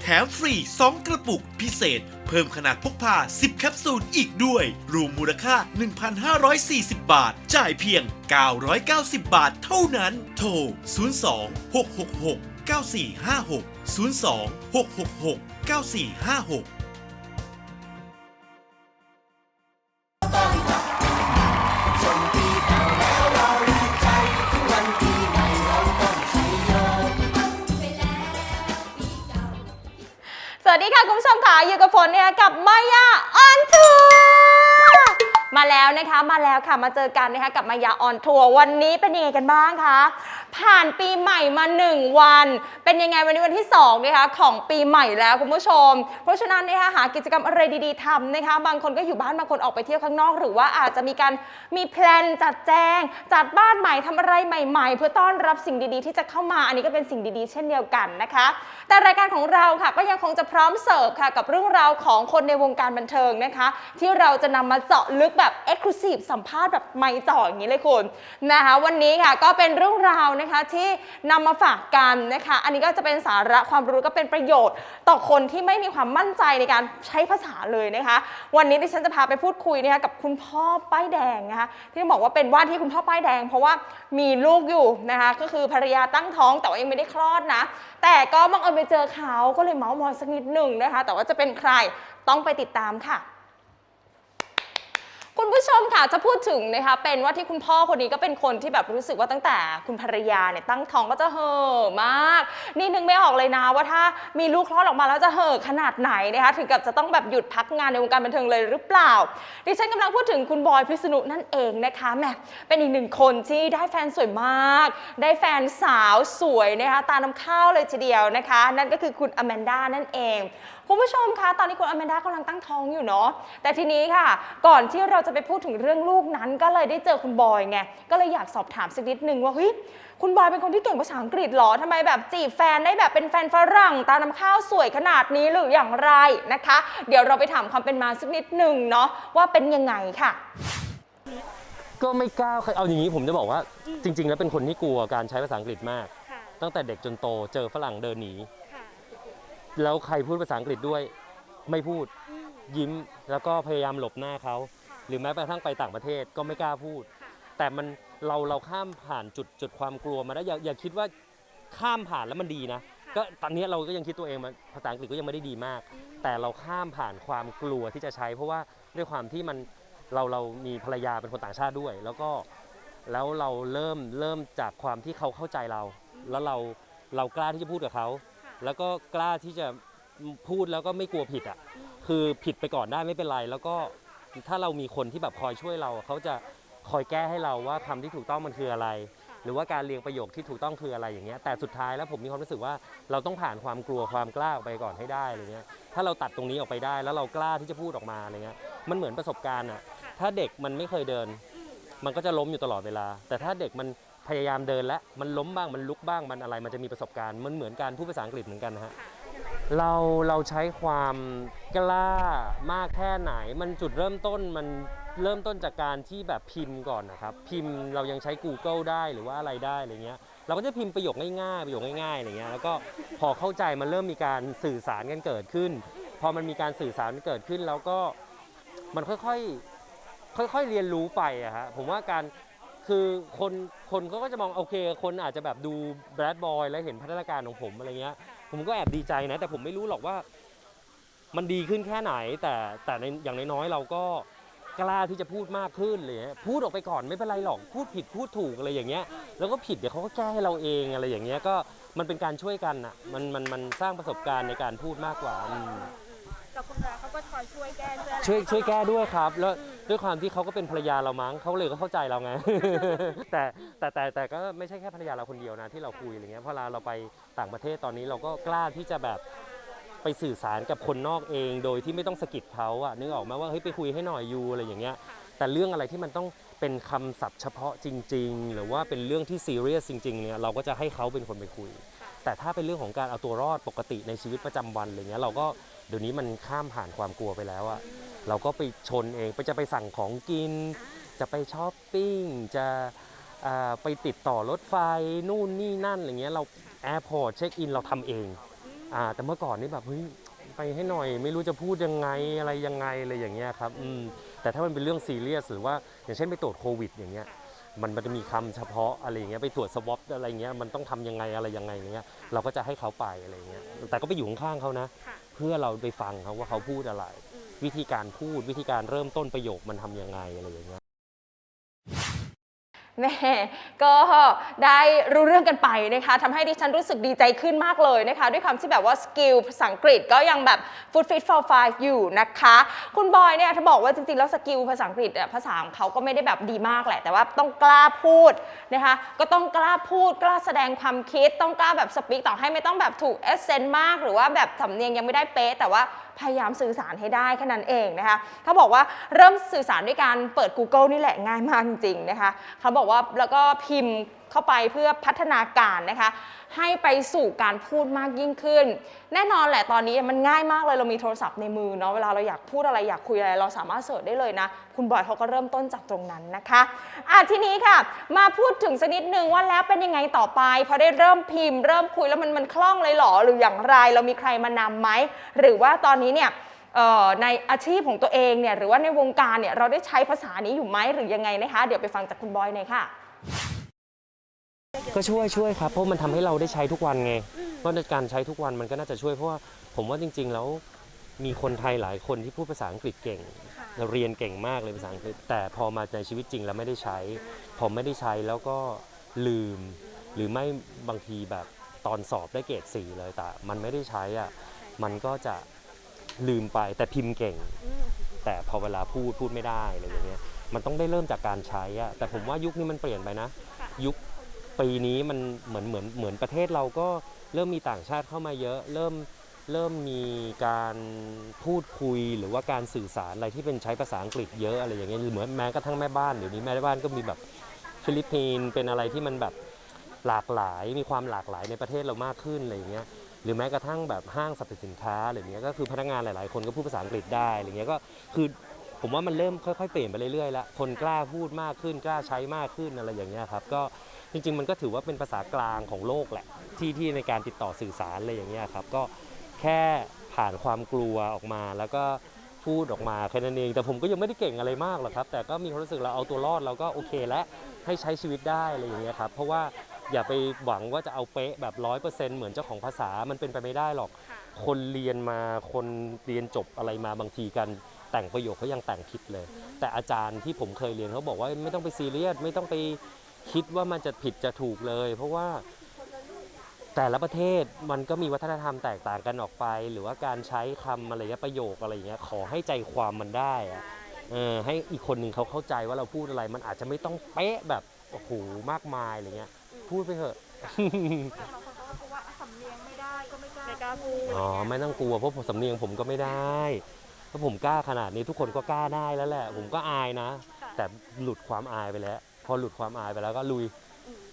แถมฟรี 2 กระปุกพิเศษ เพิ่มขนาดพกพา 10 แคปซูลอีกด้วย รวมมูลค่า 1,540 บาท จ่ายเพียง 990 บาทเท่านั้น โทร 02 666 9456 02 666 9456 สวัสดีค่ะ คุณผู้ชมค่ะอยู่กับฝนเนี่ยกับมายาออนทัวร์มาแล้วนะคะมาแล้วค่ะมาเจอกันนะคะกับมายาออนทัวร์วันนี้เป็นยังไงกันบ้างคะผ่านปีใหม่มา 1 วัน เป็นยังไงวันนี้วันที่2นะคะของปีใหม่แล้วคุณผู้ชม เพราะฉะนั้นนะคะหากิจกรรมอะไรดีๆทำนะคะ บางคนก็อยู่บ้านบางคนออกไปเที่ยวข้างนอก หรือว่าอาจจะมีการมีแพลนจัดแจง จัดบ้านใหม่ทำอะไรใหม่ ๆ เพื่อต้อนรับสิ่งดีๆ ที่จะเข้ามาอันนี้ก็เป็นสิ่งดีๆ เช่นเดียวกันนะคะ แต่รายการของเราค่ะก็ยังคงจะพร้อมเสิร์ฟค่ะกับเรื่องราวของคนในวงการบันเทิงนะคะ ที่เราจะนำมาเจาะลึกแบบ Exclusive สัมภาษณ์แบบไม่จ่ออย่างนี้เลยคุณนะคะ วันนี้ค่ะก็เป็นเรื่องราวนะคะที่นำมาฝากกันนะคะ อันนี้ก็จะเป็นสาระความรู้ก็เป็นประโยชน์ ต่อคนที่ไม่มีความมั่นใจในการใช้ภาษาเลยนะคะ วันนี้ดิฉันจะพาไปพูดคุยนะคะกับคุณพ่อป้ายแดงนะคะที่บอกว่าเป็นว่าที่คุณพ่อป้ายแดง เพราะว่ามีลูกอยู่นะคะก็คือภรรยาตั้งท้องแต่ว่ายังไม่ได้คลอดนะ แต่ก็บังเอิญไปเจอเขาก็เลยเมาส์มอยสักนิดหนึ่งนะคะ แต่ว่าจะเป็นใครต้องไปติดตามค่ะ คุณผู้ชมค่ะจะพูดถึงนะคะเป็นว่าที่คุณพ่อคนนี้ก็เป็นคนที่แบบรู้สึกว่าตั้งแต่คุณภรรยาเนี่ยตั้งท้องก็จะเห่อมาก นี่นึกไม่ออกเลยนะว่าถ้ามีลูกคลอดออกมาแล้วจะเห่อขนาดไหนนะคะถึงกับจะต้องแบบหยุดพักงานในวงการบันเทิงเลยหรือเปล่า ดิฉันกำลังพูดถึงคุณบอยพิษณุนั่นเองนะคะแหมเป็นอีกหนึ่งคนที่ได้แฟนสวยมาก ได้แฟนสาวสวยนะคะตาน้ำข้าวเลยทีเดียวนะคะ นั่นก็คือคุณอแมนด้านั่นเอง คุณผู้ชมคะตอนนี้คุณอแมนด้ากำลังตั้งท้องอยู่เนาะแต่ทีนี้ค่ะ ก่อนที่เราจะไปพูดถึงเรื่องลูกนั้น ก็เลยได้เจอคุณบอยไงก็เลยอยากสอบถามสักนิดนึงว่าเฮ้ยคุณบอยเป็นคนที่เก่งภาษาอังกฤษเหรอทำไมแบบจีบแฟนได้แบบเป็นแฟนฝรั่ง ตาน้ำข้าวสวยขนาดนี้หรืออย่างไรนะคะ เดี๋ยวเราไปถามความเป็นมาสักนิดนึงเนาะว่าเป็นยังไงค่ะ ก็ไม่กล้าเอาอย่างนี้ผมจะบอกว่า จริง ๆ แล้วเป็นคนที่กลัวการใช้ภาษาอังกฤษมากตั้งแต่เด็กจนโตเจอฝรั่งเดินหนี แล้วใครพูดภาษาอังกฤษด้วย ไม่พูดยิ้มแล้วก็พยายามหลบหน้าเขา หรือแม้กระทั่งไปต่างประเทศก็ไม่กล้าพูด แต่มันเราเราข้ามผ่านจุดจุดความกลัวมาได้วอย่าอย่าคิดว่าข้ามผ่านแล้วมันดีนะ ก็ตอนนี้เราก็ยังคิดตัวเองมันภาษาอังกฤษก็ยังไม่ได้ดีมาก แต่เราข้ามผ่านความกลัวที่จะใช้ เพราะว่าด้วยความที่มันเราเรามีภรรยาเป็นคนต่างชาติด้วย แล้วก็แล้วเราเริ่มเริ่มจากความที่เขาเข้าใจเรา แล้วเราเรากล้าที่จะพูดกับเขา แล้วก็กล้าที่จะพูดแล้วก็ไม่กลัวผิดอะคือผิดไปก่อนได้ไม่เป็นไร แล้วก็ถ้าเรามีคนที่แบบคอยช่วยเรา เขาจะคอยแก้ให้เราว่าคำที่ถูกต้องมันคืออะไร หรือว่าการเรียงประโยคที่ถูกต้องคืออะไรอย่างเงี้ยแต่สุดท้ายแล้วผมมีความรู้สึกว่าเราต้องผ่านความกลัวความกล้าออกไปก่อนให้ได้อะไรเงี้ยถ้าเราตัดตรงนี้ออกไปได้ แล้วเรากล้าที่จะพูดออกมาอะไรเงี้ยมันเหมือนประสบการณ์อะถ้าเด็กมันไม่เคยเดิน มันก็จะล้มอยู่ตลอดเวลา แต่ถ้าเด็กมัน พยายามเดินแล้วมันล้มบ้างมันลุกบ้างมันอะไรมันจะมีประสบการณ์มันเหมือนการพูดภาษาอังกฤษเหมือนกันนะฮะเราเราใช้ความกล้ามากแค่ไหน มันจุดเริ่มต้นมันเริ่มต้นจากการที่แบบพิมพ์ก่อนนะครับ พิมพ์เรายังใช้ Google ได้หรือว่าอะไรได้อะไรเงี้ย เราก็จะพิมพ์ประโยคง่ายๆประโยคง่ายๆอะไรเงี้ยแล้วก็พอเข้าใจมันเริ่มมีการสื่อสารกันเกิดขึ้น พอมันมีการสื่อสารกันเกิดขึ้นแล้วก็มันค่อยๆค่อยๆเรียนรู้ไปอะฮะผมว่าการ คือคนคนเขาก็จะมองโอเค คนอาจจะแบบดูแบดบอยแล้วเห็นพัฒนาการของผมอะไรเงี้ย ผมก็แอบดีใจนะ แต่ผมไม่รู้หรอกว่า มันดีขึ้นแค่ไหน แต่แต่ในอย่างน้อยๆเราก็กล้าที่จะพูดมากขึ้นเลยพูดออกไปก่อนไม่เป็นไรหรอกพูดผิดพูดถูกอะไรอย่างเงี้ย แล้วก็ผิดเดี๋ยวเขาก็แก้ให้เราเองอะไรอย่างเงี้ยก็มันเป็นการช่วยกันอะมันมันมันสร้างประสบการณ์ในการพูดมากกว่าอืม กับคุณแม่เขาก็คอยช่วยแก้ช่วยอะไรช่วยช่วยแก้ด้วยครับ แล้วด้วยความที่เขาก็เป็นภรรยาเรามั้งเขาเลยก็เข้าใจเราไง แต่แต่แต่แต่ก็ไม่ใช่แค่ภรรยาเราคนเดียวนะที่เราคุยอะไรเงี้ยเพราะเราเราไปต่างประเทศตอนนี้เราก็กล้าที่จะแบบไปสื่อสารกับคนนอกเอง โดยที่ไม่ต้องสะกิดเขาอะนึกออกไหมว่าเฮ้ยไปคุยให้หน่อยยูอะไรอย่างเงี้ย แต่เรื่องอะไรที่มันต้องเป็นคำศัพท์เฉพาะจริง ๆ หรือว่าเป็นเรื่องที่ซีเรียสจริง ๆเนี่ยเราก็จะให้เขาเป็นคนไปคุย แต่ถ้าเป็นเรื่องของการเอาตัวรอดปกติในชีวิตประจำวันอะไรเงี้ยเราก็ เดี๋ยวนี้มันข้ามผ่านความกลัวไปแล้วอะเราก็ไปชนเองไปจะไปสั่งของกิน จะไปช้อปปิ้งจะอ่าไปติดต่อรถไฟนู่นนี่นั่นอะไรเงี้ยเราแอร์พอร์ตเช็คอินเราทำเองอ่าแต่เมื่อก่อนนี่แบบเฮ้ยไปให้หน่อยไม่รู้จะพูดยังไงอะไรยังไงอะไรอย่างเงี้ยครับอืมแต่ถ้ามันเป็นเรื่องซีเรียสหรือว่าอย่างเช่นไปตรวจโควิดอย่างเงี้ยมันมันจะมีคำเฉพาะอะไรอย่างเงี้ยไปตรวจสวอปอะไรเงี้ยมันต้องทำยังไงอะไรยังไงอย่างเงี้ยเราก็จะให้เขาไปอะไรเงี้ยแต่ก็ไปอยู่ข้างๆเขานะค่ะเพื่อเราไปฟังเขาว่าเขาพูดอะไร วิธีการพูดวิธีการเริ่มต้นประโยคมันทำยังไงอะไรอย่างเงี้ย แม่ก็ได้รู้เรื่องกันไปนะคะทำให้ดิฉันรู้สึกดีใจขึ้นมากเลยนะคะ ด้วยความที่แบบว่าสกิลภาษาอังกฤษก็ยังแบบ food fit for five อยู่นะคะ คุณบอยเนี่ยถ้าบอกว่าจริงๆ แล้วสกิลภาษาอังกฤษภาษาของเขาก็ไม่ได้แบบดีมากแหละ แต่ว่าต้องกล้าพูดนะคะ ก็ต้องกล้าพูด กล้าแสดงความคิด ต้องกล้าแบบสปีกต่อให้ไม่ต้องแบบถูกเอเซนต์มาก หรือว่าแบบสำเนียงยังไม่ได้เป๊ะแต่ว่า พยายามสื่อสารให้ได้แค่นั้นเองนะคะเขาบอกว่าเริ่มสื่อสารด้วยการเปิด Google นี่แหละง่ายมากจริงๆนะคะเขาบอกว่าแล้วก็พิมพ์ เข้าไปเพื่อพัฒนาการนะคะ ให้ไปสู่การพูดมากยิ่งขึ้น แน่นอนแหละตอนนี้มันง่ายมากเลยเรามีโทรศัพท์ในมือเนาะเวลาเราอยากพูดอะไรอยากคุยอะไร เราสามารถเสิร์ชได้เลยนะ คุณบอยเขาก็เริ่มต้นจากตรงนั้นนะคะอะทีนี้ค่ะ มาพูดถึงสักนิดนึงว่าแล้วเป็นยังไงต่อไปพอได้เริ่มพิมพ์ เริ่มคุยแล้วมันมันคล่องเลยหรอหรืออย่างไร เรามีใครมานำไหมหรือว่าตอนนี้เนี่ยในอาชีพของตัวเองเนี่ยหรือว่าในวงการเนี่ยเราได้ใช้ภาษานี้อยู่ไหมหรือยังไงนะคะ เดี๋ยวไปฟังจากคุณบอยหน่อยค่ะ ก็ช่วยช่วยครับเพราะมันทำให้เราได้ใช้ทุกวันไงเพราะในการใช้ทุกวันมันก็น่าจะช่วยเพราะว่าผมว่าจริง ๆ แล้วมีคนไทยหลายคนที่พูดภาษาอังกฤษเก่งเรียนเก่งมากเลยภาษาอังกฤษแต่พอมาในชีวิตจริงแล้วไม่ได้ใช้ พอไม่ได้ใช้แล้วก็ลืม หรือไม่บางทีแบบตอนสอบได้เกรดสี่เลยแต่มันไม่ได้ใช้อะมันก็จะลืมไปแต่พิมพ์เก่งแต่พอเวลาพูดพูดไม่ได้อะไรอย่างเงี้ยมันต้องได้เริ่มจากการใช้อะแต่ผมว่ายุคนี้มันเปลี่ยนไปนะ ยุค ปีนี้มันเหมือนเหมือนเหมือนประเทศเราก็เริ่มมีต่างชาติเข้ามาเยอะ เริ่มเริ่มมีการพูดคุยหรือว่าการสื่อสารอะไรที่เป็นใช้ภาษาอังกฤษเยอะอะไรอย่างเงี้ยหรือเหมือนแม้กระทั่งแม่บ้านเดี๋ยวนี้แม่บ้านก็มีแบบฟิลิปปินส์เป็นอะไรที่มันแบบหลากหลายมีความหลากหลายในประเทศเรามากขึ้นอะไรอย่างเงี้ยหรือแม้กระทั่งแบบห้างสรรพสินค้าอะไรเงี้ยก็คือพนักงานหลาย ๆ คนก็พูดภาษาอังกฤษได้อะไรเงี้ยก็คือผมว่ามันเริ่มค่อย ๆ เปลี่ยนไปเรื่อยๆแล้วคนกล้าพูดมากขึ้นกล้าใช้มากขึ้นอะไรอย่างเงี้ยครับก็ จริงๆ มันก็ถือว่าเป็นภาษากลางของโลกแหละที่ที่ในการติดต่อสื่อสารอะไรอย่างเงี้ยครับก็แค่ผ่านความกลัวออกมาแล้วก็พูดออกมาแค่นั้นเอง แต่ผมก็ยังไม่ได้เก่งอะไรมากหรอกครับ แต่ก็มีความรู้สึกเราเอาตัวรอดเราก็โอเคแล้วให้ใช้ชีวิตได้อะไรอย่างเงี้ยครับเพราะว่าอย่าไปหวังว่าจะเอาเป๊ะแบบร้อยเปอร์เซ็นต์เหมือนเจ้าของภาษามันเป็นไปไม่ได้หรอก คนเรียนมาคนเรียนจบอะไรมาบางทีกันแต่งประโยคเขายังแต่งผิดเลย แต่อาจารย์ที่ผมเคยเรียนเขาบอกว่าไม่ต้องไปซีเรียสไม่ต้องไป คิดว่ามันจะผิดจะถูกเลย เพราะว่าแต่ละประเทศมันก็มีวัฒนธรรมแตกต่างกันออกไป หรือว่าการใช้คำอะไรเงี้ยประโยคอะไรอย่างเงี้ยขอให้ใจความมันได้อะเออให้อีกคนหนึ่งเขาเข้าใจว่าเราพูดอะไร มันอาจจะไม่ต้องเป๊ะแบบโอ้โหมากมายอะไรเงี้ย พูดไปเถอะบางคนก็กลัวว่าสำเนียงไม่ได้ก็ไม่กล้าไม่กล้าพูดอ๋อไม่ต้องกลัวเพราะผมสำเนียงผมก็ไม่ได้ถ้าผมกล้าขนาดนี้ทุกคนก็กล้าได้แล้วแหละ ผมก็อายนะค่ะแต่หลุดความอายไปแล้ว พอหลุดความอายไปแล้วก็ลุย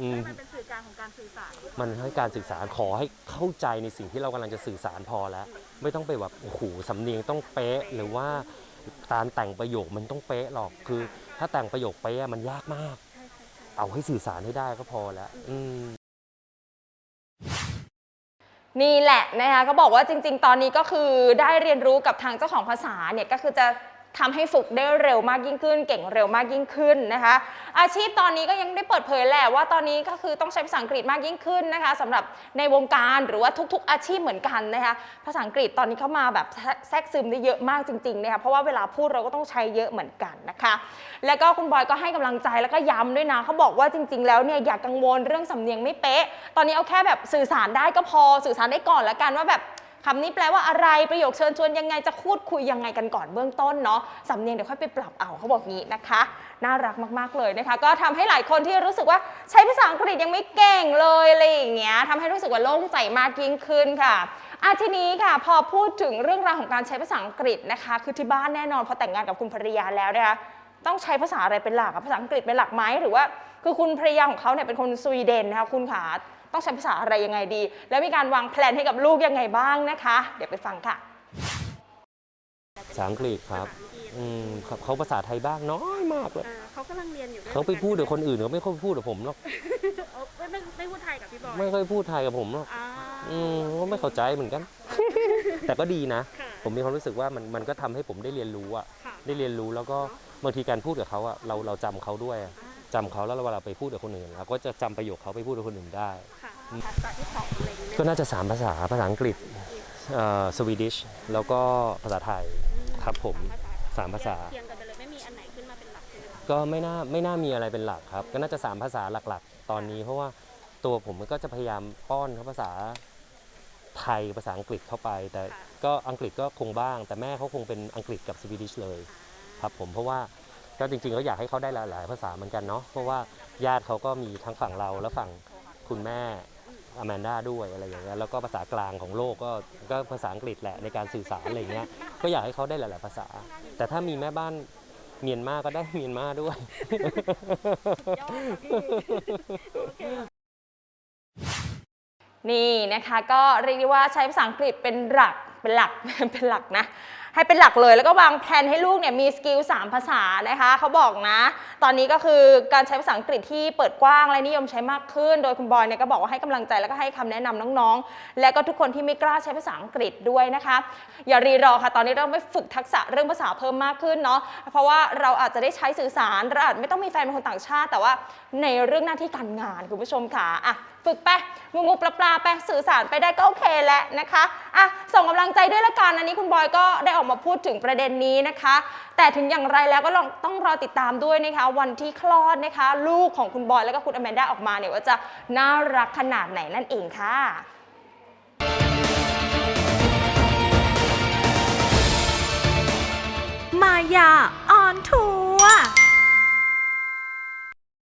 อืม ให้มันเป็นสื่อกลางของการสื่อสารมันให้การสื่อสารขอให้เข้าใจในสิ่งที่เรากำลังจะสื่อสารพอแล้ว ไม่ต้องไปแบบโอ้โหสำเนียงต้องเป๊ะ หรือว่าการแต่งประโยคมันต้องเป๊ะหรอกคือ ถ้าแต่งประโยคเป๊ะมันยากมากเอาให้สื่อสารให้ได้ก็พอแล้วอืม นี่แหละนะคะก็บอกว่าจริง ๆ ตอนนี้ก็คือได้เรียนรู้กับทางเจ้าของภาษาเนี่ยก็คือจะ ทำให้ฝึกได้เร็วมากยิ่งขึ้น เก่งเร็วมากยิ่งขึ้นนะคะ อาชีพตอนนี้ก็ยังได้เปิดเผยแหละว่าตอนนี้ก็คือต้องใช้ภาษาอังกฤษมากยิ่งขึ้นนะคะสำหรับในวงการหรือว่าทุก ๆ อาชีพเหมือนกันนะคะภาษาอังกฤษตอนนี้เข้ามาแบบแทรกซึมได้เยอะมากจริงๆนะคะเพราะว่าเวลาพูดเราก็ต้องใช้เยอะเหมือนกันนะคะ แล้วก็คุณบอยก็ให้กำลังใจแล้วก็ย้ำด้วยนะเขาบอกว่าจริง ๆ แล้วเนี่ยอย่ากกังวลเรื่องสำเนียงไม่เป๊ะ ตอนนี้เอาแค่แบบสื่อสารได้ก็พอสื่อสารได้ก่อนล้วกันว่าแบบ คำนี้แปลว่าอะไรประโยคเชิญชวนยังไงจะพูดคุยยังไงกันก่อนเบื้องต้นเนาะสำเนียงเดี๋ยวค่อยไปปรับเอาเขาบอกงี้นะคะ น่ารักมากๆเลยนะคะ ก็ทำให้หลายคนที่รู้สึกว่าใช้ภาษาอังกฤษยังไม่เก่งเลยอะไรอย่างเงี้ยทำให้รู้สึกว่าโล่งใจมากยิ่งขึ้นค่ะอาทีนี้ค่ะพอพูดถึงเรื่องราวของการใช้ภาษาอังกฤษนะคะ คือที่บ้านแน่นอนพอแต่งงานกับคุณภรรยาแล้วนะคะต้องใช้ภาษาอะไรเป็นหลักภาษาอังกฤษเป็นหลักไหมหรือว่า คือคุณภรรยาของเขาเนี่ยเป็นคนสวีเดนนะคะคุณขา ต้องใช้ภาษาอะไรยังไงดี แล้วมีการวางแผนให้กับลูกยังไงบ้างนะคะ เดี๋ยวไปฟังค่ะภาษาอังกฤษครับอืมครับเขาภาษาไทยบ้างน้อยมากเลยเออเขากำลังเรียนอยู่ด้วยเขาไปพูดกับคนอื่นเขาไม่ค่อยพูดกับผมหรอกเออไม่ไม่ไม่พูดไทยกับพี่บอยไม่ค่อยพูดไทยกับผมหรอกอ่าอืมก็ไม่เข้าใจเหมือนกัน แต่ก็ดีนะค่ะผมมีความรู้สึกว่ามันมันก็ทำให้ผมได้เรียนรู้อะค่ะได้เรียนรู้แล้วก็บางทีการพูดกับเขาอะเราเราจำเขาด้วยอะ จำเขาแล้วเวลาไปพูดกับคนอื่นเราก็จะจำประโยคเขาไปพูดกับคนอื่นได้ค่ะภาษาที่สองอะไรอย่างเงี้ยก็น่าจะสามภาษาภาษาอังกฤษสวีดิชแล้วก็ภาษาไทยครับผมสามภาษาเทียงกันไปเลยไม่มีอันไหนขึ้นมาเป็นหลักใช่ไหมคะก็ไม่น่าไม่น่ามีอะไรเป็นหลักครับ ก็น่าจะสามภาษาหลักๆ ตอนนี้เพราะว่าตัวผมก็จะพยายามป้อนเขาภาษาไทยภาษาอังกฤษเข้าไป แต่ก็อังกฤษก็คงบ้าง แต่แม่เขาคงเป็นอังกฤษกับสวีดิชเลย ครับผมเพราะว่า ก็จริงๆก็อยากให้เขาได้หลายๆภาษาเหมือนกันเนาะเพราะว่าญาติเขาก็มีทั้งฝั่งเราและฝั่งคุณแม่อแมนด้าด้วยอะไรอย่างเงี้ยแล้วก็ภาษากลางของโลกก็ก็ภาษาอังกฤษแหละในการสื่อสารอะไรเงี้ยก็อยากให้เขาได้หลาย ๆ ภาษา แต่ถ้ามีแม่บ้านเมียนมาก็ได้เมียนมาด้วยนี่นะคะก็เรียกได้ว่าใช้ภาษาอังกฤษเป็นหลักเป็นหลักเป็นหลักนะ ให้เป็นหลักเลย แล้วก็วางแผนให้ลูกเนี่ยมีสกิล3ภาษานะคะเขาบอกนะ ตอนนี้ก็คือการใช้ภาษาอังกฤษที่เปิดกว้างและนิยมใช้มากขึ้น โดยคุณบอยเนี่ยก็บอกว่าให้กำลังใจแล้วก็ให้คำแนะนำน้องๆ และก็ทุกคนที่ไม่กล้าใช้ภาษาอังกฤษด้วยนะคะ อย่ารีรอค่ะ ตอนนี้เราไม่ฝึกทักษะเรื่องภาษาเพิ่มมากขึ้นเนาะเพราะว่าเราอาจจะได้ใช้สื่อสารเราอาจไม่ต้องมีแฟนเป็นคนต่างชาติ แต่ว่าในเรื่องหน้าที่การงานคุณผู้ชมค่ะอะ ฝึกไปงูงูปลาปลาไปสื่อสารไปได้ก็โอเคแล้วนะคะอะส่งกำลังใจด้วยละกันอันนี้คุณบอยก็ได้ออกมาพูดถึงประเด็นนี้นะคะ แต่ถึงอย่างไรแล้วก็ลองต้องรอติดตามด้วยนะคะ วันที่คลอดนะคะ ลูกของคุณบอยแล้วก็คุณอแมนด้าออกมาเนี่ยว่าจะน่ารักขนาดไหนนั่นเองค่ะมายาออนทัว